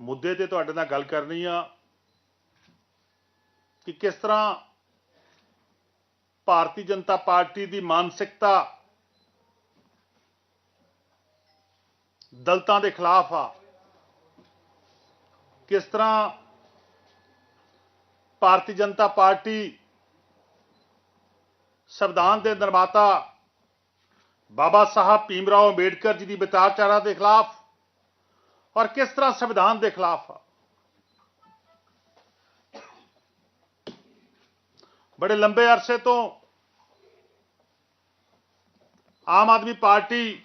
ਮੁੱਦੇ ਤੇ ਤੁਹਾਡੇ ਨਾਲ ਗੱਲ ਕਰਨੀ ਆ ਕਿ ਕਿਸ ਤਰ੍ਹਾਂ ਭਾਰਤੀ ਜਨਤਾ ਪਾਰਟੀ ਦੀ ਮਾਨਸਿਕਤਾ ਦਲਤਾਂ ਦੇ ਖਿਲਾਫ ਆ। ਕਿਸ ਤਰ੍ਹਾਂ ਭਾਰਤੀ ਜਨਤਾ ਪਾਰਟੀ ਸੰਵਿਧਾਨ ਦੇ ਨਿਰਮਾਤਾ ਬਾਬਾ ਸਾਹਿਬ ਭੀਮ ਰਾਓ ਅੰਬੇਡਕਰ ਜੀ ਦੀ ਵਿਚਾਰਧਾਰਾ ਦੇ ਖਿਲਾਫ ਔਰ ਕਿਸ ਤਰ੍ਹਾਂ ਸੰਵਿਧਾਨ ਦੇ ਖਿਲਾਫ ਆ? ਬੜੇ ਲੰਬੇ ਅਰਸੇ ਤੋਂ ਆਮ ਆਦਮੀ ਪਾਰਟੀ,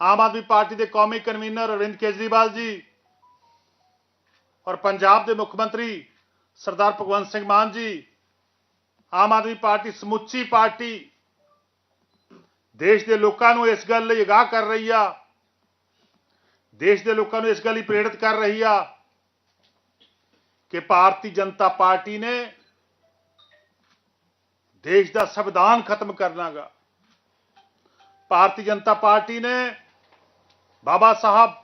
ਆਮ ਆਦਮੀ ਪਾਰਟੀ ਦੇ ਕੌਮੀ ਕਨਵੀਨਰ ਅਰਵਿੰਦ ਕੇਜਰੀਵਾਲ ਜੀ ਔਰ ਪੰਜਾਬ ਦੇ ਮੁੱਖ ਮੰਤਰੀ ਸਰਦਾਰ ਭਗਵੰਤ ਸਿੰਘ ਮਾਨ ਜੀ, ਆਮ ਆਦਮੀ ਪਾਰਟੀ ਸਮੁੱਚੀ ਪਾਰਟੀ, ਦੇਸ਼ ਦੇ ਲੋਕਾਂ ਨੂੰ ਇਸ ਗੱਲ ਲਈ ਅਗਾਹ ਕਰ ਰਹੀ ਆ ਦੇਸ਼ ਦੇ ਲੋਕਾਂ ਨੂੰ ਇਸ ਗੱਲ ਲਈ ਪ੍ਰੇਰਿਤ ਕਰ ਰਹੀ ਆ ਕਿ ਭਾਰਤੀ ਜਨਤਾ ਪਾਰਟੀ ਨੇ ਦੇਸ਼ ਦਾ ਸੰਵਿਧਾਨ ਖਤਮ ਕਰਨਾਗਾ। ਭਾਰਤੀ ਜਨਤਾ ਪਾਰਟੀ ਨੇ ਬਾਬਾ ਸਾਹਿਬ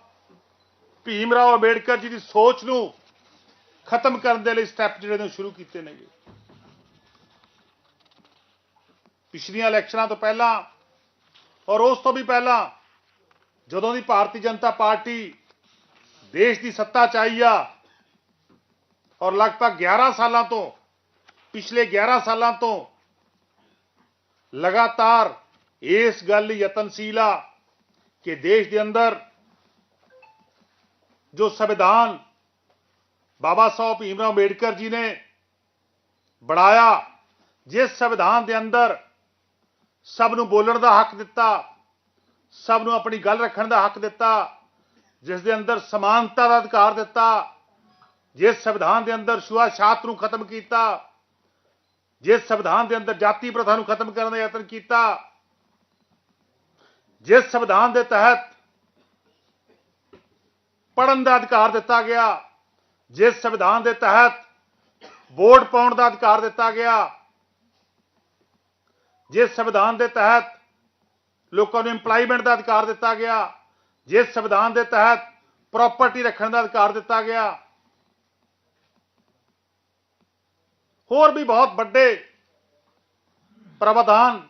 ਭੀਮ ਰਾਓ ਅੰਬੇਡਕਰ ਜੀ ਦੀ ਸੋਚ ਨੂੰ ਖਤਮ ਕਰਨ ਦੇ ਲਈ ਸਟੈਪ ਜਿਹੜੇ ਨੇ ਸ਼ੁਰੂ ਕੀਤੇ ਨੇਗੇ। ਪਿਛਲੀਆਂ ਇਲੈਕਸ਼ਨਾਂ ਤੋਂ ਪਹਿਲਾਂ ਔਰ ਉਸ ਤੋਂ ਵੀ ਪਹਿਲਾਂ ਜਦੋਂ ਦੀ ਭਾਰਤੀ ਜਨਤਾ ਪਾਰਟੀ ਦੇਸ਼ ਦੀ ਸੱਤਾ 'ਚ ਆਈ ਆ ਔਰ ਲਗਭਗ 11 ਸਾਲਾਂ ਤੋਂ, ਪਿਛਲੇ 11 ਸਾਲਾਂ ਤੋਂ ਲਗਾਤਾਰ ਇਸ ਗੱਲ ਲਈ ਯਤਨਸ਼ੀਲ ਆ ਕਿ ਦੇਸ਼ ਦੇ ਅੰਦਰ ਜੋ ਸੰਵਿਧਾਨ ਬਾਬਾ ਸਾਹਿਬ ਭੀਮਰਾਓ ਅੰਬੇਡਕਰ ਜੀ ਨੇ ਬਣਾਇਆ, ਜਿਸ ਸੰਵਿਧਾਨ ਦੇ ਅੰਦਰ ਸਭ ਨੂੰ ਬੋਲਣ ਦਾ ਹੱਕ ਦਿੱਤਾ ਸਭ ਨੂੰ ਆਪਣੀ ਗੱਲ ਰੱਖਣ ਦਾ ਹੱਕ ਦਿੱਤਾ, ਜਿਸ ਦੇ ਅੰਦਰ ਸਮਾਨਤਾ ਦਾ ਅਧਿਕਾਰ ਦਿੱਤਾ, ਜਿਸ ਸੰਵਿਧਾਨ ਦੇ ਅੰਦਰ ਛੂਆ-ਛਾਤ ਨੂੰ ਖਤਮ ਕੀਤਾ, ਜਿਸ ਸੰਵਿਧਾਨ ਦੇ ਅੰਦਰ ਜਾਤੀ ਪ੍ਰਥਾ ਨੂੰ ਖਤਮ ਕਰਨ ਦਾ ਯਤਨ ਕੀਤਾ, ਜਿਸ ਸੰਵਿਧਾਨ ਦੇ ਤਹਿਤ ਪੜਨ ਦਾ ਅਧਿਕਾਰ ਦਿੱਤਾ ਗਿਆ, ਜਿਸ ਸੰਵਿਧਾਨ ਦੇ ਤਹਿਤ ਵੋਟ ਪਾਉਣ ਦਾ ਅਧਿਕਾਰ ਦਿੱਤਾ ਗਿਆ, ਜਿਸ ਸੰਵਿਧਾਨ ਦੇ ਤਹਿਤ ਲੋਕਾਂ ਨੂੰ EMPLOYMENT ਦਾ ਅਧਿਕਾਰ ਦਿੱਤਾ ਗਿਆ, ਜਿਸ ਸੰਵਿਧਾਨ ਦੇ ਤਹਿਤ ਪ੍ਰਾਪਰਟੀ ਰੱਖਣ ਦਾ ਅਧਿਕਾਰ ਦਿੱਤਾ ਗਿਆ। ਹੋਰ ਵੀ ਬਹੁਤ ਵੱਡੇ ਪ੍ਰਾਵਧਾਨ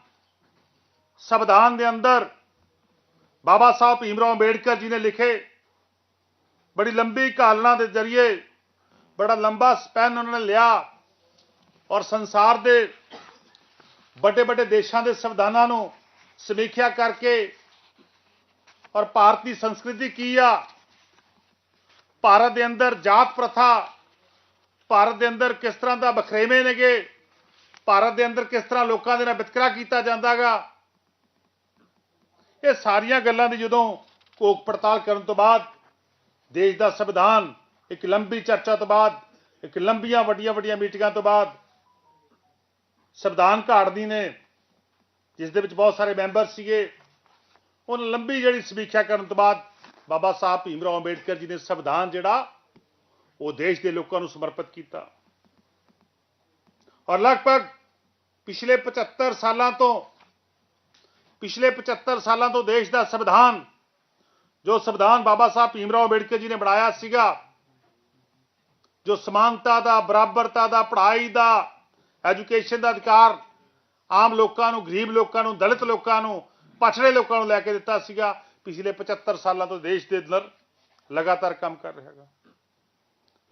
ਸੰਵਿਧਾਨ ਦੇ ਅੰਦਰ ਬਾਬਾ ਸਾਹਿਬ ਭੀਮਰਾਓ ਅੰਬੇਡਕਰ ਜੀ ਨੇ ਲਿਖੇ। ਬੜੀ ਲੰਬੀ ਕਾਲਨਾ ਦੇ ਜ਼ਰੀਏ, ਬੜਾ ਲੰਬਾ ਸਪੈਨ ਉਹਨਾਂ ਨੇ ਲਿਆ ਔਰ ਸੰਸਾਰ ਦੇ ਵੱਡੇ ਵੱਡੇ ਦੇਸ਼ਾਂ ਦੇ ਸੰਵਿਧਾਨਾਂ ਨੂੰ ਸਮੀਖਿਆ ਕਰਕੇ ਔਰ ਭਾਰਤੀ ਸੰਸਕ੍ਰਿਤੀ ਕੀ ਆ? ਭਾਰਤ ਦੇ ਅੰਦਰ ਜਾਤ ਪ੍ਰਥਾ, ਭਾਰਤ ਦੇ ਅੰਦਰ ਕਿਸ ਤਰ੍ਹਾਂ ਦਾ ਬਖਰੇਵੇਂ ਨੇਗੇ, ਭਾਰਤ ਦੇ ਅੰਦਰ ਕਿਸ ਤਰ੍ਹਾਂ ਲੋਕਾਂ ਦੇ ਨਾਲ ਵਿਤਕਰਾ ਕੀਤਾ ਜਾਂਦਾਗਾ? ਇਹ ਸਾਰੀਆਂ ਗੱਲਾਂ ਦੀ ਜਦੋਂ ਕੋਕ ਪੜਤਾਲ ਕਰਨ ਤੋਂ ਬਾਅਦ, ਦੇਸ਼ ਦਾ ਸੰਵਿਧਾਨ, ਇੱਕ ਲੰਬੀ ਚਰਚਾ ਤੋਂ ਬਾਅਦ, ਇੱਕ ਲੰਬੀਆਂ ਵੱਡੀਆਂ ਵੱਡੀਆਂ ਮੀਟਿੰਗਾਂ ਤੋਂ ਬਾਅਦ, ਸੰਵਿਧਾਨ ਘਾੜਦੀ ਨੇ ਜਿਸ ਦੇ ਵਿੱਚ ਬਹੁਤ ਸਾਰੇ ਮੈਂਬਰ ਸੀਗੇ। ਉਹਨਾਂ ਲੰਬੀ ਜਿਹੜੀ ਸਮੀਖਿਆ ਕਰਨ ਤੋਂ ਬਾਅਦ ਬਾਬਾ ਸਾਹਿਬ ਭੀਮ ਰਾਓ ਅੰਬੇਡਕਰ ਜੀ ਨੇ ਸੰਵਿਧਾਨ ਜਿਹੜਾ, ਉਹ ਦੇਸ਼ ਦੇ ਲੋਕਾਂ ਨੂੰ ਸਮਰਪਿਤ ਕੀਤਾ। ਔਰ ਲਗਭਗ ਪਿਛਲੇ 75 ਸਾਲਾਂ ਤੋਂ, ਪਿਛਲੇ 75 ਸਾਲਾਂ ਤੋਂ ਦੇਸ਼ ਦਾ ਸੰਵਿਧਾਨ, ਜੋ ਸੰਵਿਧਾਨ ਬਾਬਾ ਸਾਹਿਬ ਭੀਮ ਰਾਓ ਅੰਬੇਡਕਰ ਜੀ ਨੇ ਬਣਾਇਆ ਸੀਗਾ, ਜੋ ਸਮਾਨਤਾ ਦਾ, ਬਰਾਬਰਤਾ ਦਾ, ਪੜ੍ਹਾਈ ਦਾ, ਐਜੂਕੇਸ਼ਨ ਦਾ ਅਧਿਕਾਰ ਆਮ ਲੋਕਾਂ ਨੂੰ, ਗਰੀਬ ਲੋਕਾਂ ਨੂੰ, ਦਲਿਤ ਲੋਕਾਂ ਨੂੰ, ਪਛੜੇ ਲੋਕਾਂ ਨੂੰ ਲੈ ਕੇ ਦਿੱਤਾ ਸੀਗਾ ਪਿਛਲੇ 75 ਸਾਲਾਂ ਤੋਂ ਦੇਸ਼ ਦੇ ਅੰਦਰ ਲਗਾਤਾਰ ਕੰਮ ਕਰ ਰਿਹਾ ਹੈਗਾ।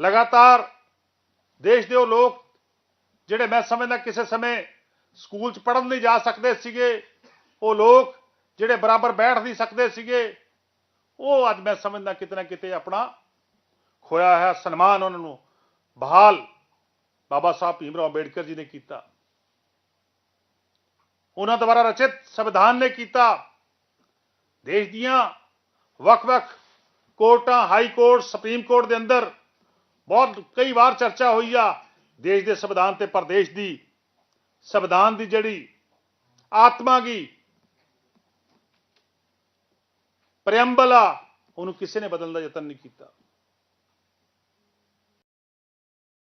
ਲਗਾਤਾਰ ਦੇਸ਼ ਦੇ ਉਹ ਲੋਕ ਜਿਹੜੇ ਮੈਂ ਸਮਝਦਾ ਕਿਸੇ ਸਮੇਂ ਸਕੂਲ 'ਚ ਪੜ੍ਹਨ ਨਹੀਂ ਜਾ ਸਕਦੇ ਸੀਗੇ, ਉਹ ਲੋਕ ਜਿਹੜੇ ਬਰਾਬਰ ਬੈਠ ਨਹੀਂ ਸਕਦੇ ਸੀਗੇ, ਉਹ ਅੱਜ ਮੈਂ ਸਮਝਦਾ ਕਿਤੇ ਨਾ ਕਿਤੇ ਆਪਣਾ ਖੋਇਆ ਹੈ ਸਨਮਾਨ ਉਹਨਾਂ ਨੂੰ ਬਹਾਲ ਬਾਬਾ ਸਾਹਿਬ ਭੀਮ ਰਾਓ ਅੰਬੇਡਕਰ ਜੀ ਨੇ ਕੀਤਾ। ਉਹਨਾਂ ਦੁਆਰਾ ਰਚਿਤ ਸੰਵਿਧਾਨ ਨੇ ਕੀਤਾ। ਦੇਸ਼ ਦੀਆਂ ਵੱਖ-ਵੱਖ ਕੋਰਟਾਂ, ਹਾਈ ਕੋਰਟ, ਸੁਪਰੀਮ ਕੋਰਟ ਦੇ ਅੰਦਰ ਬਹੁਤ ਕਈ ਵਾਰ ਚਰਚਾ ਹੋਈ ਆ ਦੇਸ਼ ਦੇ ਸੰਵਿਧਾਨ ਤੇ ਪ੍ਰਦੇਸ਼ ਦੀ। ਸੰਵਿਧਾਨ ਦੀ ਜਿਹੜੀ ਆਤਮਾ ਕੀ ਪ੍ਰੀਐਮਬਲ ਆ, ਉਹਨੂੰ ਕਿਸੇ ਨੇ ਬਦਲਣ ਦਾ ਯਤਨ ਨਹੀਂ ਕੀਤਾ।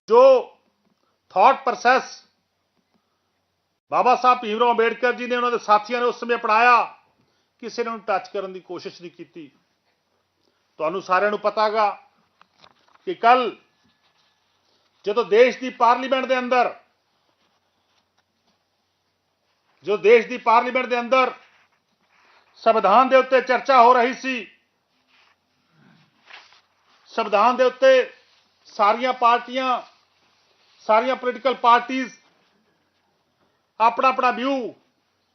ਜੋ ਥਾਟ ਪ੍ਰੋਸੈਸ ਬਾਬਾ ਸਾਹਿਬ ਭੀਮਰਾਓ ਅੰਬੇਡਕਰ ਜੀ ਨੇ ਉਹਨਾਂ ਦੇ ਸਾਥੀਆਂ ਨੇ ਉਸ ਸਮੇਂ ਅਪਣਾਇਆ। ਕਿਸੇ ਨੇ ਉਹਨੂੰ ਟੱਚ ਕਰਨ ਦੀ ਕੋਸ਼ਿਸ਼ ਨਹੀਂ ਕੀਤੀ। ਤੁਹਾਨੂੰ ਸਾਰਿਆਂ ਨੂੰ ਪਤਾਗਾ ਕਿ ਕੱਲ ਜਦੋਂ ਦੇਸ਼ ਦੀ ਪਾਰਲੀਮੈਂਟ ਦੇ ਅੰਦਰ ਜੋ ਦੇਸ਼ ਦੀ ਪਾਰਲੀਮੈਂਟ ਦੇ ਅੰਦਰ ਸੰਵਿਧਾਨ ਦੇ ਉੱਤੇ ਚਰਚਾ ਹੋ ਰਹੀ ਸੀ, ਸੰਵਿਧਾਨ ਦੇ ਉੱਤੇ ਸਾਰੀਆਂ ਪਾਰਟੀਆਂ, ਸਾਰੀਆਂ ਪੋਲੀਟੀਕਲ ਪਾਰਟੀਆਂ ਆਪਣਾ ਆਪਣਾ ਵਿਊ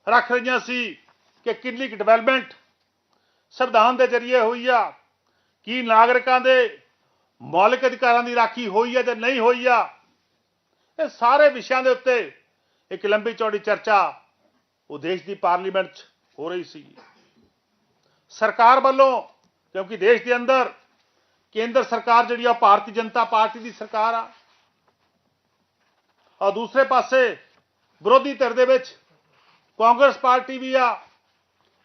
ਰੱਖ ਰਹੀਆਂ ਸੀ ਕਿ ਕਿੰਨੀ ਕੁ ਡਿਵੈਲਪਮੈਂਟ ਸੰਵਿਧਾਨ ਦੇ ਜ਼ਰੀਏ ਹੋਈ ਆ, ਕੀ ਨਾਗਰਿਕਾਂ ਦੇ ਮੌਲਿਕ ਅਧਿਕਾਰਾਂ ਦੀ ਰਾਖੀ ਹੋਈ ਆ ਜਾਂ ਨਹੀਂ ਹੋਈ ਆ, ਇਹ ਸਾਰੇ ਵਿਸ਼ਿਆਂ ਦੇ ਉੱਤੇ ਇੱਕ ਲੰਬੀ ਚੌੜੀ ਚਰਚਾ ਉਹ ਦੇਸ਼ ਦੀ ਪਾਰਲੀਮੈਂਟ 'ਚ ਹੋ ਰਹੀ ਸੀ। ਸਰਕਾਰ ਵੱਲੋਂ, ਕਿਉਂਕਿ ਦੇਸ਼ ਦੇ ਅੰਦਰ ਕੇਂਦਰ ਸਰਕਾਰ ਜਿਹੜੀ ਆ, ਉਹ ਭਾਰਤੀ ਜਨਤਾ ਪਾਰਟੀ ਦੀ ਸਰਕਾਰ ਆ। ਔਰ ਦੂਸਰੇ ਪਾਸੇ ਵਿਰੋਧੀ ਧਿਰ ਦੇ ਵਿੱਚ ਕਾਂਗਰਸ ਪਾਰਟੀ ਵੀ ਆ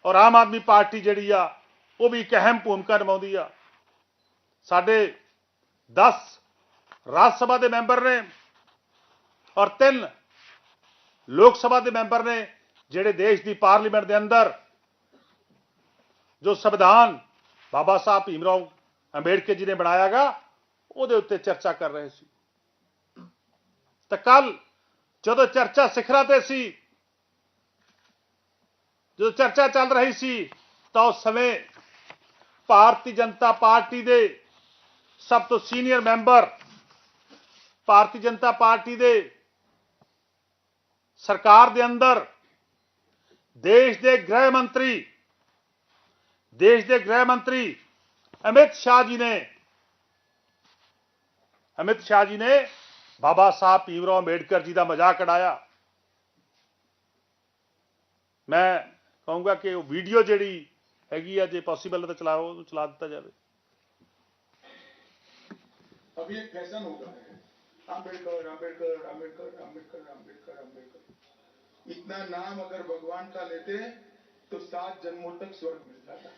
ਔਰ ਆਮ ਆਦਮੀ ਪਾਰਟੀ ਜਿਹੜੀ ਆ, ਉਹ ਵੀ ਇੱਕ ਅਹਿਮ ਭੂਮਿਕਾ ਨਿਭਾਉਂਦੀ ਆ। ਸਾਡੇ 10 ਰਾਜ ਸਭਾ ਦੇ ਮੈਂਬਰ ਨੇ ਔਰ ਤਿੰਨ ਲੋਕ ਸਭਾ ਦੇ ਮੈਂਬਰ ਨੇ ਜਿਹੜੇ ਦੇਸ਼ ਦੀ ਪਾਰਲੀਮੈਂਟ ਦੇ ਅੰਦਰ ਜੋ ਸੰਵਿਧਾਨ ਬਾਬਾ ਸਾਹਿਬ ਭੀਮਰਾਓ ਅੰਬੇਡਕਰ ਜੀ ਨੇ ਬਣਾਇਆਗਾ ਉਹਦੇ ਉੱਤੇ ਚਰਚਾ ਕਰ ਰਹੇ ਸੀ। ਤਾਂ ਕੱਲ ਜਦੋਂ ਚਰਚਾ ਸਿਖਰਾਂ ਤੇ ਸੀ, ਜਦੋਂ ਚਰਚਾ ਚੱਲ ਰਹੀ ਸੀ, ਤਾਂ ਉਸ ਸਮੇਂ ਭਾਰਤੀ ਜਨਤਾ ਪਾਰਟੀ ਦੇ ਸਭ ਤੋਂ senior member, Bharatiya Janata party ਦੇ ਸਰਕਾਰ ਦੇ ਅੰਦਰ, ਦੇਸ਼ ਦੇ ਗ੍ਰਹਿ ਮੰਤਰੀ, ਦੇਸ਼ ਦੇ ਗ੍ਰਹਿ ਮੰਤਰੀ ਅਮਿਤ ਸ਼ਾਹ ਜੀ ਨੇ, ਅਮਿਤ ਸ਼ਾਹ ਜੀ ਨੇ ਬਾਬਾ ਸਾਹਿਬ ਭੀਮਰਾਓ ਅੰਬੇਡਕਰ ਜੀ ਦਾ ਮਜ਼ਾਕ ਉਡਾਇਆ ਮੈਂ ਕਹੂੰਗਾ ਕਿ ਉਹ ਵੀਡੀਓ ਜਿਹੜੀ ਹੈਗੀ ਆ ਜੇ ਪੋਸੀਬਲ ਤਾਂ ਚਲਾਓ ਉਹਨੂੰ ਚਲਾ ਦਿੱਤਾ ਜਾਵੇ अभी एक फैशन होगा अम्बेडकर अम्बेडकर अम्बेडकर अम्बेडकर अम्बेडकर अम्बेडकर इतना नाम अगर भगवान का लेते तो सात जन्मों तक स्वर्ग मिल जाता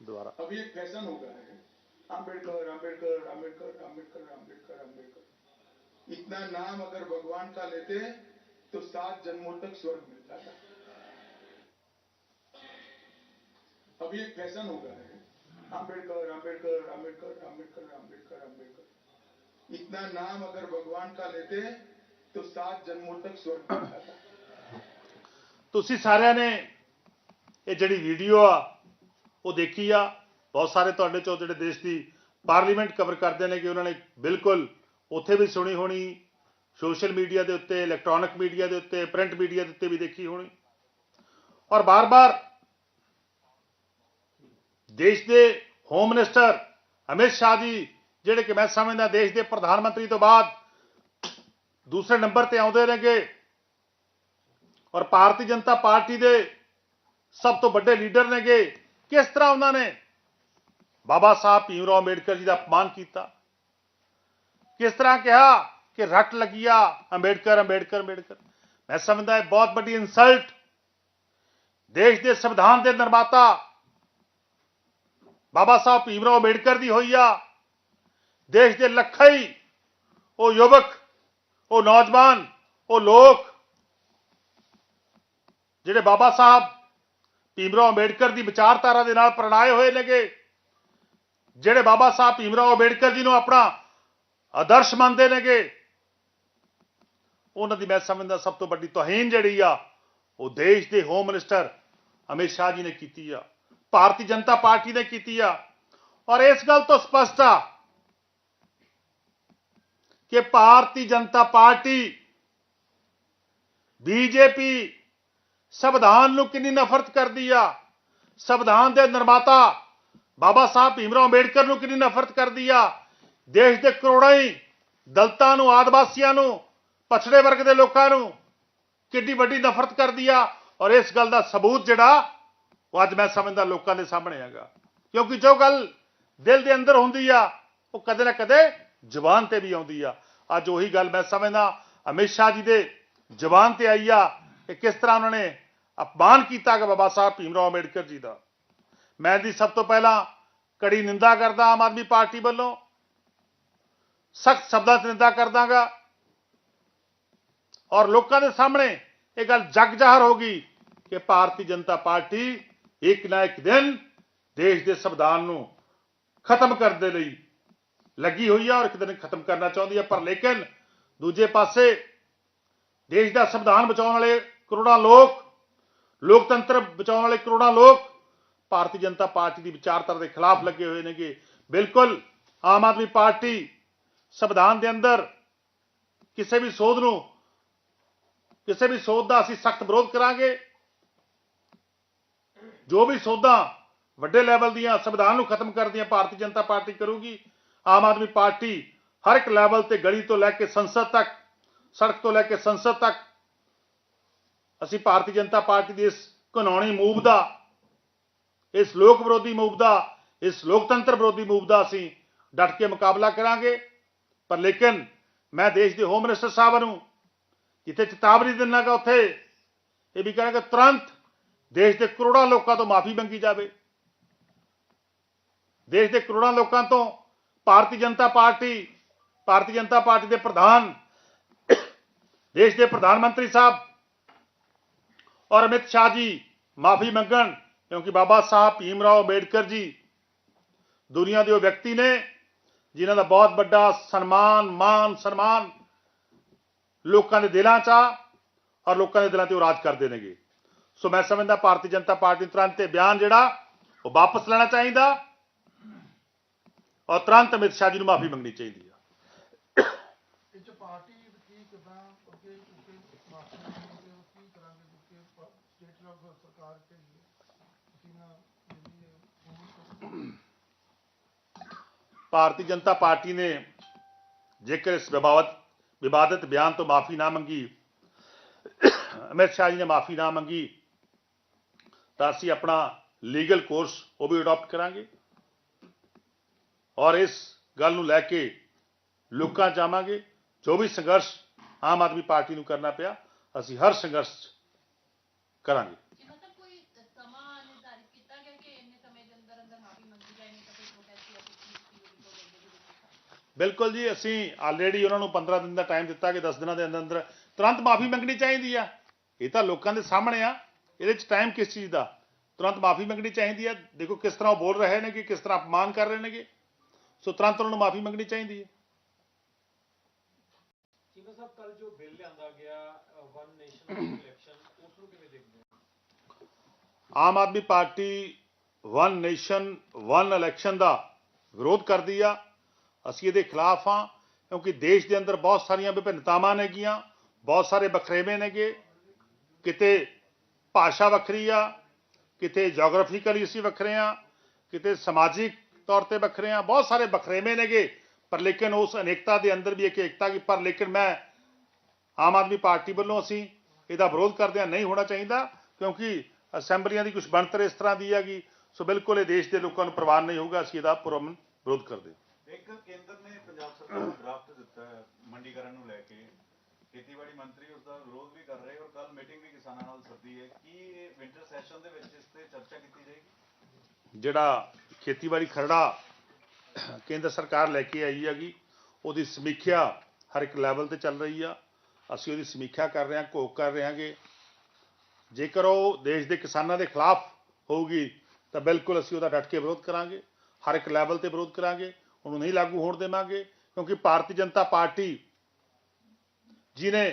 ਦੁਬਾਰਾ अभी एक फैशन हो गया है अम्बेडकर अम्बेडकर अम्बेडकर अम्बेडकर अम्बेडकर अम्बेडकर इतना नाम अगर भगवान का लेते तो सात जन्मों तक स्वर्ग मिल जाता अभी एक फैशन हो गया है अम्बेडकर अम्बेडकर अम्बेडकर अम्बेडकर अम्बेडकर अम्बेडकर इतना नाम अगर भगवान का लेते तो सात जन्मों तक स्वर्ग मिल जाता ਤੁਸੀਂ ਸਾਰਿਆਂ ਨੇ ਇਹ ਜਿਹੜੀ ਵੀਡੀਓ ਆ ਉਹ ਦੇਖੀ ਆ ਬਹੁਤ ਸਾਰੇ ਤੁਹਾਡੇ ਚੋਂ ਜਿਹੜੇ ਦੇਸ਼ ਦੀ ਪਾਰਲੀਮੈਂਟ ਕਵਰ ਕਰਦੇ ਨੇ ਕਿ ਉਹਨਾਂ ਨੇ ਬਿਲਕੁਲ ਉੱਥੇ ਵੀ ਸੁਣੀ ਹੋਣੀ, ਸੋਸ਼ਲ ਮੀਡੀਆ ਦੇ ਉੱਤੇ, ਇਲੈਕਟ੍ਰੋਨਿਕ ਮੀਡੀਆ ਦੇ ਉੱਤੇ, ਪ੍ਰਿੰਟ ਮੀਡੀਆ ਦੇ ਉੱਤੇ ਵੀ ਦੇਖੀ ਹੋਣੀ। ਔਰ ਬਾਰ-ਬਾਰ ਦੇਸ਼ ਦੇ ਹੋਮ ਮਿਨਿਸਟਰ ਅਮਿਤ ਸ਼ਾਹ ਜੀ, ਜਿਹੜੇ ਕਿ ਮੈਂ ਸਮਝਦਾ ਦੇਸ਼ ਦੇ ਪ੍ਰਧਾਨ ਮੰਤਰੀ ਤੋਂ ਬਾਅਦ ਦੂਸਰੇ ਨੰਬਰ ਤੇ ਆਉਂਦੇ ਨੇਗੇ ਔਰ ਭਾਰਤੀ ਜਨਤਾ ਪਾਰਟੀ ਦੇ ਸਭ ਤੋਂ ਵੱਡੇ ਲੀਡਰ ਨੇਗੇ, ਕਿਸ ਤਰ੍ਹਾਂ ਉਹਨਾਂ ਨੇ ਬਾਬਾ ਸਾਹਿਬ ਭੀਮਰਾਓ ਅੰਬੇਡਕਰ ਜੀ ਦਾ ਅਪਮਾਨ ਕੀਤਾ। ਕਿਸ ਤਰ੍ਹਾਂ ਕਿਹਾ ਕਿ ਰੱਟ ਲੱਗਿਆ ਅੰਬੇਡਕਰ ਅੰਬੇਡਕਰ ਅੰਬੇਡਕਰ। ਮੈਂ ਸਮਝਦਾ ਇਹ ਬਹੁਤ ਵੱਡੀ ਇਨਸਲਟ ਦੇਸ਼ ਦੇ ਸੰਵਿਧਾਨ ਦੇ ਨਿਰਮਾਤਾ ਬਾਬਾ ਸਾਹਿਬ ਭੀਮਰਾਓ ਅੰਬੇਡਕਰ ਦੀ ਹੋਈ ਆ। ਦੇਸ਼ ਦੇ ਲੱਖਾਂ ਹੀ ਉਹ ਯੁਵਕ, ਉਹ ਨੌਜਵਾਨ, ਉਹ ਲੋਕ ਜਿਹੜੇ ਬਾਬਾ ਸਾਹਿਬ ਭੀਮਰਾਓ ਅੰਬੇਡਕਰ ਦੀ ਵਿਚਾਰਧਾਰਾ ਦੇ ਨਾਲ ਪ੍ਰਣਾਏ ਹੋਏ ਨੇਗੇ ਜਿਹੜੇ ਬਾਬਾ ਸਾਹਿਬ ਭੀਮਰਾਓ ਅੰਬੇਡਕਰ ਜੀ ਨੂੰ ਆਪਣਾ ਆਦਰਸ਼ ਮੰਨਦੇ ਨੇਗੇ, ਉਹਨਾਂ ਦੀ ਮੈਂ ਸਮਝਦਾ ਸਭ ਤੋਂ ਵੱਡੀ ਤੋਹੀਨ ਜਿਹੜੀ ਆ, ਉਹ ਦੇਸ਼ ਦੇ ਹੋਮ ਮਿਨਿਸਟਰ ਅਮਿਤ ਸ਼ਾਹ ਜੀ ਨੇ ਕੀਤੀ ਆ, ਭਾਰਤੀ ਜਨਤਾ ਪਾਰਟੀ ਨੇ ਕੀਤੀ ਆ। ਔਰ ਇਸ ਗੱਲ ਤੋਂ ਸਪਸ਼ਟ ਆ ਕਿ ਭਾਰਤੀ ਜਨਤਾ ਪਾਰਟੀ ਬੀਜੇਪੀ ਸੰਵਿਧਾਨ ਨੂੰ ਕਿੰਨੀ ਨਫ਼ਰਤ ਕਰਦੀ ਆ, ਸੰਵਿਧਾਨ ਦੇ ਨਿਰਮਾਤਾ ਬਾਬਾ ਸਾਹਿਬ ਭੀਮਰਾਓ ਅੰਬੇਡਕਰ ਨੂੰ ਕਿੰਨੀ ਨਫ਼ਰਤ ਕਰਦੀ ਆ। ਦੇਸ਼ ਦੇ ਕਰੋੜਾਂ ਹੀ ਦਲਤਾਂ ਨੂੰ, ਆਦਿਵਾਸੀਆਂ ਨੂੰ, ਪਛੜੇ ਵਰਗ ਦੇ ਲੋਕਾਂ ਨੂੰ ਕਿੰਨੀ ਵੱਡੀ ਨਫ਼ਰਤ ਕਰਦੀ ਆ। ਔਰ ਇਸ ਗੱਲ ਦਾ ਸਬੂਤ ਜਿਹੜਾ ਉਹ ਅੱਜ ਮੈਂ ਸਮਝਦਾ ਲੋਕਾਂ ਦੇ ਸਾਹਮਣੇ ਹੈਗਾ। ਕਿਉਂਕਿ ਜੋ ਗੱਲ ਦਿਲ ਦੇ ਅੰਦਰ ਹੁੰਦੀ ਆ, ਉਹ ਕਦੇ ਨਾ ਕਦੇ ਜ਼ੁਬਾਨ ਤੇ ਵੀ ਆਉਂਦੀ ਆ। ਅੱਜ ਉਹੀ ਗੱਲ ਮੈਂ ਸਮਝਦਾ, ਅਮਿਤ ਸ਼ਾਹ ਜੀ ਦੇ ਜ਼ੁਬਾਨ ਤੇ ਆਈ ਆ ਕਿ ਕਿਸ ਤਰ੍ਹਾਂ ਉਹਨਾਂ ਨੇ ਅਪਮਾਨ ਕੀਤਾ ਕਿ ਬਾਬਾ ਸਾਹਿਬ ਭੀਮਰਾਓ ਅੰਬੇਡਕਰ ਜੀ ਦਾ। ਮੈਂ ਦੀ ਸਭ ਤੋਂ ਪਹਿਲਾਂ ਕੜੀ ਨਿੰਦਾ ਕਰਦਾ ਆਮ ਆਦਮੀ ਪਾਰਟੀ ਵੱਲੋਂ। ਸਖਤ ਸ਼ਬਦਾਂ 'ਚ ਨਿੰਦਾ ਕਰਦਾਗਾ। ਔਰ ਲੋਕਾਂ ਦੇ ਸਾਹਮਣੇ ਇਹ ਗੱਲ ਜਗ ਜ਼ਾਹਰ ਹੋ ਗਈ ਕਿ ਭਾਰਤੀ ਜਨਤਾ ਪਾਰਟੀ ਇੱਕ ਨਾ ਇੱਕ ਦਿਨ ਦੇਸ਼ ਦੇ ਸੰਵਿਧਾਨ ਨੂੰ ਖਤਮ ਕਰਨ ਦੇ ਲਈ ਲੱਗੀ ਹੋਈ ਹੈ ਔਰ ਇੱਕ ਦਿਨ ਖਤਮ ਕਰਨਾ ਚਾਹੁੰਦੀ ਹੈ ਪਰ ਲੇਕਿਨ ਦੂਜੇ ਪਾਸੇ ਦੇਸ਼ ਦਾ ਸੰਵਿਧਾਨ ਬਚਾਉਣ ਵਾਲੇ ਕਰੋੜਾਂ ਲੋਕ, ਲੋਕਤੰਤਰ ਬਚਾਉਣ ਵਾਲੇ ਕਰੋੜਾਂ ਲੋਕ ਭਾਰਤੀ ਜਨਤਾ ਪਾਰਟੀ ਦੀ ਵਿਚਾਰਧਾਰਾ ਦੇ ਖਿਲਾਫ ਲੱਗੇ ਹੋਏ ਨੇਗੇ। ਬਿਲਕੁਲ ਆਮ ਆਦਮੀ ਪਾਰਟੀ ਸੰਵਿਧਾਨ ਦੇ ਅੰਦਰ ਕਿਸੇ ਵੀ ਸੋਧ ਨੂੰ, ਕਿਸੇ ਵੀ ਸੋਧ ਦਾ ਅਸੀਂ ਸਖਤ ਵਿਰੋਧ ਕਰਾਂਗੇ। ਜੋ ਵੀ ਸੋਧਾਂ ਵੱਡੇ ਲੈਵਲ ਦੀਆਂ ਸੰਵਿਧਾਨ ਨੂੰ ਖਤਮ ਕਰਦੀਆਂ ਭਾਰਤੀ ਜਨਤਾ ਪਾਰਟੀ ਕਰੂਗੀ, ਆਮ ਆਦਮੀ ਪਾਰਟੀ ਹਰ ਇੱਕ ਲੈਵਲ ਤੇ ਗਲੀ ਤੋਂ ਲੈ ਕੇ ਸੰਸਦ ਤੱਕ, ਸੜਕ ਤੋਂ ਲੈ ਕੇ ਸੰਸਦ ਤੱਕ, ਅਸੀਂ ਭਾਰਤੀ ਜਨਤਾ ਪਾਰਟੀ ਦੀ ਇਸ ਕਾਨੂੰਨੀ ਮੂਵ ਦਾ ਇਸ ਲੋਕ ਵਿਰੋਧੀ ਮੂਵ ਦਾ, ਇਸ ਲੋਕਤੰਤਰ ਵਿਰੋਧੀ ਮੂਵ ਦਾ ਅਸੀਂ ਡਟ ਕੇ ਮੁਕਾਬਲਾ ਕਰਾਂਗੇ। ਪਰ ਲੇਕਿਨ ਮੈਂ ਦੇਸ਼ ਦੇ ਹੋਮ ਮਿਨਿਸਟਰ ਸਾਹਿਬ ਨੂੰ ਜਿੱਥੇ ਚੇਤਾਵਨੀ ਦਿੰਨਾਗਾ ਉੱਥੇ, ਇਹ ਵੀ ਕਹਾਂਗਾ ਤੁਰੰਤ ਦੇਸ਼ ਦੇ ਕਰੋੜਾਂ ਲੋਕਾਂ ਤੋਂ ਮਾਫੀ ਮੰਗੀ ਜਾਵੇ। ਦੇਸ਼ ਦੇ ਕਰੋੜਾਂ ਲੋਕਾਂ ਤੋਂ ਭਾਰਤੀ ਜਨਤਾ ਪਾਰਟੀ, ਭਾਰਤੀ ਜਨਤਾ ਪਾਰਟੀ ਦੇ ਪ੍ਰਧਾਨ, ਦੇਸ਼ ਦੇ ਪ੍ਰਧਾਨ ਮੰਤਰੀ ਸਾਹਿਬ ਔਰ ਅਮਿਤ ਸ਼ਾਹ ਜੀ ਮਾਫੀ ਮੰਗਣ ਕਿਉਂਕਿ ਬਾਬਾ ਸਾਹਿਬ ਭੀਮ ਰਾਓ ਅੰਬੇਡਕਰ ਜੀ ਦੁਨੀਆ ਦੇ ਉਹ ਵਿਅਕਤੀ ਨੇ ਜਿਨ੍ਹਾਂ ਦਾ ਬਹੁਤ ਵੱਡਾ ਸਨਮਾਨ, ਮਾਨ, ਸਨਮਾਨ ਲੋਕਾਂ ਦੇ ਦਿਲਾਂ 'ਚ ਆ ਔਰ ਲੋਕਾਂ ਦੇ ਦਿਲਾਂ ਤੇ ਉਹ ਰਾਜ ਕਰਦੇ ਨੇਗੇ। ਸੋ ਮੈਂ ਸਮਝਦਾ ਭਾਰਤੀ ਜਨਤਾ ਪਾਰਟੀ ਨੂੰ ਤੁਰੰਤ ਇਹ ਬਿਆਨ ਜਿਹੜਾ, ਉਹ ਵਾਪਸ ਲੈਣਾ ਚਾਹੀਦਾ ਔਰ ਤੁਰੰਤ ਅਮਿਤ ਸ਼ਾਹ ਜੀ ਨੂੰ ਮਾਫੀ ਮੰਗਣੀ ਚਾਹੀਦੀ ਆ। ਸਰਕਾਰ ਤੇ ਹੀ ਹੈ। ਤੁਸੀਂ ਨਾ ਜਿਹੜੀ ਇਹ ਹੁਣ ਭਾਰਤੀ ਜਨਤਾ ਪਾਰਟੀ ਨੇ ਜੇਕਰ ਇਸ ਵਿਵਾਦਤ ਵਿਵਾਦਤ ਬਿਆਨ ਤੋਂ ਮਾਫੀ ਨਾ ਮੰਗੀ, ਅਮਿਤ ਸ਼ਾਹ ਜੀ ਨੇ ਮਾਫੀ ਨਾ ਮੰਗੀ, ਤਾਂ ਅਸੀਂ ਆਪਣਾ ਲੀਗਲ ਕੋਰਸ ਉਹ ਵੀ ਅਡਾਪਟ ਕਰਾਂਗੇ ਔਰ ਇਸ ਗੱਲ ਨੂੰ ਲੈ ਕੇ ਲੋਕਾਂ 'ਚ ਜਾਵਾਂਗੇ ਜੋ ਵੀ ਸੰਘਰਸ਼ ਆਮ ਆਦਮੀ ਪਾਰਟੀ ਨੂੰ ਕਰਨਾ ਪਿਆ, ਅਸੀਂ ਹਰ ਸੰਘਰਸ਼ ਕਰਾਂਗੇ ਜੀ ਮਤਲਬ ਕੋਈ ਸਮਾਂ ਨਿਰਧਾਰਿਤ ਕੀਤਾ ਗਿਆ ਕਿ ਇੰਨੇ ਸਮੇਂ ਦੇ ਅੰਦਰ ਅੰਦਰ ਮਾਫੀ ਮੰਗੀ ਜਾਏ ਨਹੀਂ ਤਾਂ ਕੋਈ ਪ੍ਰੋਟੈਸਟ ਜਾਂ ਕੁਝ ਚੀਜ਼ ਦੀ ਉਹਦੀ ਕੋਈ ਲੈਂਦੇ ਜੀ ਬਿਲਕੁਲ ਜੀ ਅਸੀਂ ਆਲਰੇਡੀ ਉਹਨਾਂ ਨੂੰ 15 ਦਿਨ ਦਾ ਟਾਈਮ ਦਿੱਤਾ ਕਿ 10 ਦਿਨਾਂ ਦੇ ਅੰਦਰ ਅੰਦਰ ਤੁਰੰਤ ਮਾਫੀ ਮੰਗਣੀ ਚਾਹੀਦੀ ਆ। ਇਹ ਤਾਂ ਲੋਕਾਂ ਦੇ ਸਾਹਮਣੇ ਆ। ਇਹਦੇ ਚ ਟਾਈਮ ਕਿਸ ਚੀਜ਼ ਦਾ? ਤੁਰੰਤ ਮਾਫੀ ਮੰਗਣੀ ਚਾਹੀਦੀ ਆ। ਦੇਖੋ ਕਿਸ ਤਰ੍ਹਾਂ ਉਹ ਬੋਲ ਰਹੇ ਨੇ ਕਿ ਕਿਸ ਤਰ੍ਹਾਂ ਅਪਮਾਨ ਕਰ ਰਹੇ ਨੇਗੇ। ਸੋ ਤੁਰੰਤ ਉਹਨਾਂ ਨੂੰ ਮਾਫੀ ਮੰਗਣੀ ਚਾਹੀਦੀ ਹੈ ਚੀਮਾ ਸਾਹਿਬ ਕੱਲ ਜੋ ਬਿੱਲ ਲਿਆਂਦਾ ਗਿਆ ਵਨ ਨੇਸ਼ਨ ਵਨ ਇਲੈਕਸ਼ਨ ਉਸ ਨੂੰ ਕਿਵੇਂ ਦੇਖਦੇ ਹੋ? Aam Aadmi party one nation one election ਦਾ ਵਿਰੋਧ ਕਰਦੀ ਆ। ਅਸੀਂ ਇਹਦੇ ਖਿਲਾਫ ਹਾਂ, ਕਿਉਂਕਿ ਦੇਸ਼ ਦੇ ਅੰਦਰ ਬਹੁਤ ਸਾਰੀਆਂ ਵਿਭਿੰਨਤਾਵਾਂ ਨੇਗੀਆਂ, ਬਹੁਤ ਸਾਰੇ ਬਖਰੇਵੇਂ ਨੇਗੇ। ਕਿਤੇ ਭਾਸ਼ਾ ਵੱਖਰੀ ਆ, ਕਿਤੇ ਜੀਓਗ੍ਰਾਫਿਕਲੀ ਅਸੀਂ ਵੱਖਰੇ ਆ ਕਿਤੇ ਸਮਾਜਿਕ ਤੌਰ ਤੇ ਵੱਖਰੇ ਆ ਬਹੁਤ ਸਾਰੇ ਬਖਰੇਵੇਂ ਨੇਗੇ। ਪਰ ਲੇਕਿਨ ਉਸ ਅਨੇਕਤਾ ਦੇ ਅੰਦਰ ਵੀ ਇੱਕ ਏਕਤਾ ਕੀ, ਪਰ ਲੇਕਿਨ ਮੈਂ ਆਮ ਆਦਮੀ ਪਾਰਟੀ ਵੱਲੋਂ ਅਸੀਂ ਇਹਦਾ ਵਿਰੋਧ ਕਰਦੇ ਹਾਂ ਨਹੀਂ ਹੋਣਾ ਚਾਹੀਦਾ, ਕਿਉਂਕਿ ਅਸੈਂਬਲੀਆਂ ਦੀ ਕੁਝ ਬਣਤਰ ਇਸ ਤਰ੍ਹਾਂ ਦੀ ਹੈਗੀ। ਸੋ ਬਿਲਕੁਲ ਇਹ ਦੇਸ਼ ਦੇ ਲੋਕਾਂ ਨੂੰ ਪ੍ਰਵਾਨ ਨਹੀਂ ਹੋਊਗਾ, ਅਸੀਂ ਇਹਦਾ ਪੁਰਮਨ ਵਿਰੋਧ ਕਰਦੇ ਇੱਕ ਕੇਂਦਰ ਨੇ ਪੰਜਾਬ ਸਰਕਾਰ ਨੂੰ ਡਰਾਫਟ ਦਿੱਤਾ ਹੈ, ਮੰਡੀਕਰਨ ਨੂੰ ਲੈ ਕੇ। ਖੇਤੀਬਾੜੀ ਮੰਤਰੀ ਉਸ ਦਾ ਵਿਰੋਧ ਵੀ ਕਰ ਰਹੇ ਔਰ ਕੱਲ ਮੀਟਿੰਗ ਵੀ ਕਿਸਾਨਾਂ ਨਾਲ ਸੱਦੀ ਹੈ। ਕੀ ਇਹ ਵਿੰਟਰ ਸੈਸ਼ਨ ਦੇ ਵਿੱਚ ਇਸ ਤੇ ਚਰਚਾ ਕੀਤੀ ਜਾਏਗੀ? ਜਿਹੜਾ ਖੇਤੀਬਾੜੀ ਖਰੜਾ ਕੇਂਦਰ ਸਰਕਾਰ ਲੈ ਕੇ ਆਈ ਹੈਗੀ, ਉਹਦੀ ਸਮੀਖਿਆ ਹਰ ਇੱਕ ਲੈਵਲ ਤੇ ਚੱਲ ਰਹੀ ਆ। ਅਸੀਂ ਉਹਦੀ ਸਮੀਖਿਆ ਕਰ ਰਹੇ ਹਾਂ, ਘੋਖ ਕਰ ਰਹੇ ਹਾਂਗੇ। ਜੇਕਰ ਉਹ ਦੇਸ਼ ਦੇ ਕਿਸਾਨਾਂ ਦੇ ਖਿਲਾਫ ਹੋਊਗੀ, ਤਾਂ ਬਿਲਕੁਲ ਅਸੀਂ ਉਹਦਾ ਡਟ ਕੇ ਵਿਰੋਧ ਕਰਾਂਗੇ। ਹਰ ਇੱਕ ਲੈਵਲ ਤੇ ਵਿਰੋਧ ਕਰਾਂਗੇ। ਉਹਨੂੰ ਨਹੀਂ ਲਾਗੂ ਹੋਣ ਦੇਵਾਂਗੇ, ਕਿਉਂਕਿ ਭਾਰਤੀ ਜਨਤਾ ਪਾਰਟੀ ਜਿਨੇ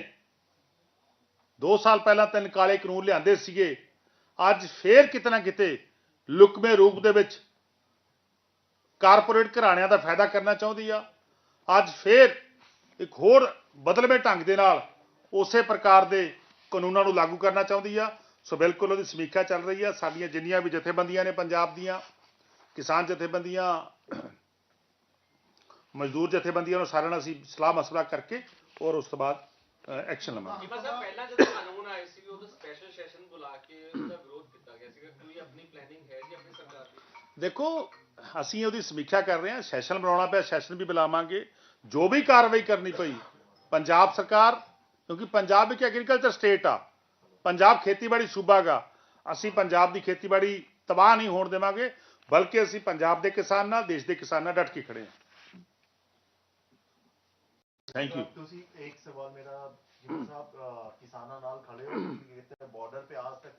2 ਸਾਲ ਪਹਿਲਾਂ ਤਿੰਨ ਕਾਲੇ ਕਾਨੂੰਨ ਲਿਆਂਦੇ ਸੀਗੇ, ਅੱਜ ਫੇਰ ਕਿਤੇ ਨਾ ਕਿਤੇ ਲੁਕਵੇਂ ਰੂਪ ਦੇ ਵਿੱਚ ਕਾਰਪੋਰੇਟ ਘਰਾਣਿਆਂ ਦਾ ਫਾਇਦਾ ਕਰਨਾ ਚਾਹੁੰਦੀ ਆ। ਅੱਜ ਫੇਰ ਇੱਕ ਹੋਰ ਬਦਲਵੇਂ ਢੰਗ ਦੇ ਨਾਲ ਉਸੇ ਪ੍ਰਕਾਰ ਦੇ ਕਾਨੂੰਨਾਂ ਨੂੰ ਲਾਗੂ ਕਰਨਾ ਚਾਹੁੰਦੀ ਆ। ਸੋ ਬਿਲਕੁਲ ਉਹਦੀ ਸਮੀਖਿਆ ਚੱਲ ਰਹੀ ਆ। ਸਾਡੀਆਂ ਜਿੰਨੀਆਂ ਵੀ ਜਥੇਬੰਦੀਆਂ ਨੇ ਪੰਜਾਬ ਦੀਆਂ, ਕਿਸਾਨ ਜਥੇਬੰਦੀਆਂ ਮਜ਼ਦੂਰ ਜਥੇਬੰਦੀਆਂ ਨੂੰ ਸਾਰਿਆਂ ਨਾਲ ਅਸੀਂ ਸਲਾਹ ਮਸ਼ਵਰਾ ਕਰਕੇ ਔਰ ਉਸ ਤੋਂ ਬਾਅਦ ਐਕਸ਼ਨ ਲਵਾਂਗੇ। ਚੀਮਾ ਸਾਹਿਬ ਪਹਿਲਾਂ ਜਦੋਂ ਕਾਨੂੰਨ ਆਏ ਸੀ ਉਦੋਂ ਸਪੈਸ਼ਲ ਸੈਸ਼ਨ ਬੁਲਾ ਕੇ ਉਹਦਾ ਵਿਰੋਧ ਕੀਤਾ ਗਿਆ ਸੀਗਾ ਕੋਈ ਆਪਣੀ ਪਲੈਨਿੰਗ ਹੈ ਜੀ ਆਪਣੀ ਸਰਕਾਰ ਦੀ? ਦੇਖੋ ਅਸੀਂ ਉਹਦੀ ਸਮੀਖਿਆ ਕਰ ਰਹੇ ਹਾਂ ਸੈਸ਼ਨ ਬਣਾਉਣਾ ਪਿਆ ਸੈਸ਼ਨ ਵੀ ਬੁਲਾਵਾਂਗੇ। ਜੋ ਵੀ ਕਾਰਵਾਈ ਕਰਨੀ ਪਈ ਪੰਜਾਬ ਸਰਕਾਰ ਕਿਉਂਕਿ ਪੰਜਾਬ ਇੱਕ ਐਗਰੀਕਲਚਰ ਸਟੇਟ ਆ ਪੰਜਾਬ ਖੇਤੀਬਾੜੀ ਸੂਬਾ ਗਾ ਅਸੀਂ ਪੰਜਾਬ ਦੀ ਖੇਤੀਬਾੜੀ ਤਬਾਹ ਨਹੀਂ ਹੋਣ ਦੇਵਾਂਗੇ ਬਲਕਿ ਅਸੀਂ ਪੰਜਾਬ ਦੇ ਕਿਸਾਨ ਨਾਲ ਦੇਸ਼ ਦੇ ਕਿਸਾਨ ਨਾਲ ਡਟ ਕੇ ਖੜੇ ਹਾਂ। ਥੈਂਕ ਯੂ ਤੁਸੀਂ ਇੱਕ ਸਵਾਲ ਮੇਰਾ ਜਿਵੇਂ ਸਾਹਿਬ ਕਿਸਾਨਾਂ ਨਾਲ ਖੜੇ ਹੋ ਕਿ ਬਾਰਡਰ ਤੇ ਆ ਤੱਕ